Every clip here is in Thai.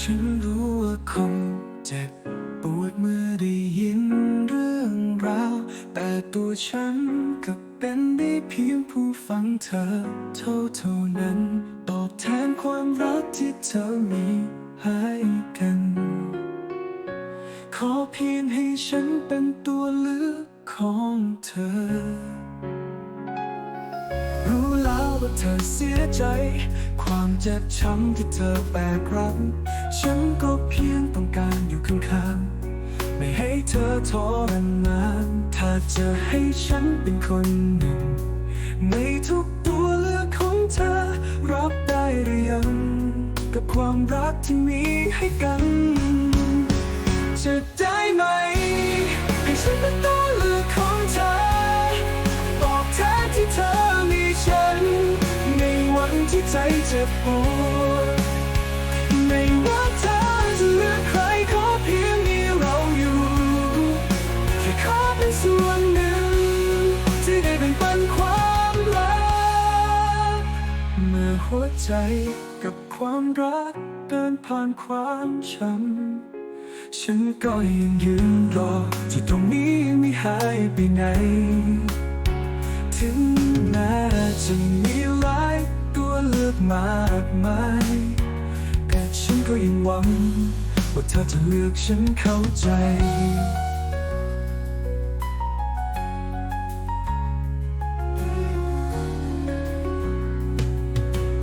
ฉันรู้ว่าคงเจ็บปวดเมื่อได้ยินเรื่องราว แต่ตัวฉันก็เป็นได้เพียงผู้ฟังเธอ เท่าเท่านั้น ตอบแทนความรักที่เธอมีให้กัน ขอเพียงให้ฉันเป็นตัวเลือกของเธอ ว่าเธอเสียใจ ความเจ็บช้ำที่เธอแบกรับฉันก็เพียงต้องการอยู่ข้างๆ ไม่ให้เธอทรมานถ้าจะให้ฉันเป็นคนหนึ่ง ในทุกตัวเลือกของเธอรับได้หรือยัง กับความรักที่มีให้กัน จะได้ไหมให้ฉันเป็นตัว ใจเจ็บปวดไม่ว่าเธอจะเลือกใครขอเพียงมีเราอยู่แค่ขอเป็นส่วนหนึ่ง ที่ได้เป็นปันความรักเมื่อหัวใจกับความรักเดินผ่านความช้ำฉันก็ยังยืนรอที่ตรงนี้ไม่หายไปไหน ถึงแม้จะมี เลือกมากมายแต่ฉันก็ยังหวัง ว่าเธอจะเลือกฉันเข้าใจ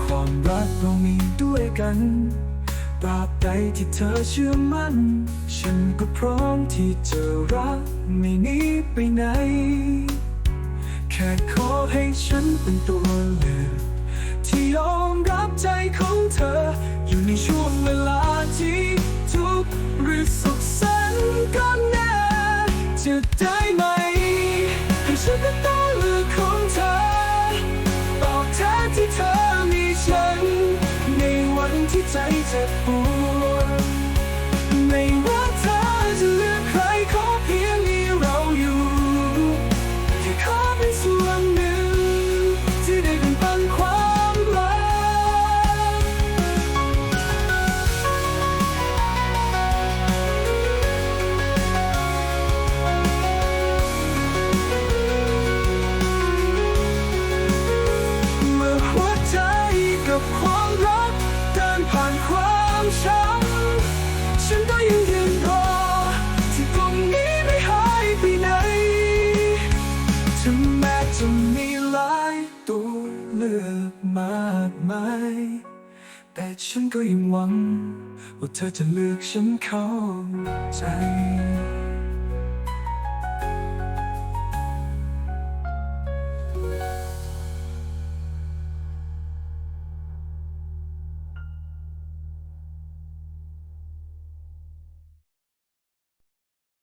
ความรักเรามีด้วยกันตราบใดที่เธอเชื่อมั่น ฉันก็พร้อมที่จะรักไม่หนีไปไหน แค่ขอให้ฉันเป็นตัวเลือก ที่ยอมรับใจของเธอ อยู่ในช่วงเวลาที่ทุกข์หรือสุขสันต์ก็แน่จะได้ไหมให้ฉันเป็นตัวเลือกของเธอตอบแทนที่เธอมีฉัน ในวันที่ใจเจ็บปวดไม่ว่า ถึงแม้จะมีหลายตัวเลือกมากมาย แต่ฉันก็ยังหวัง ว่าเธอจะเลือกฉันเข้าใจ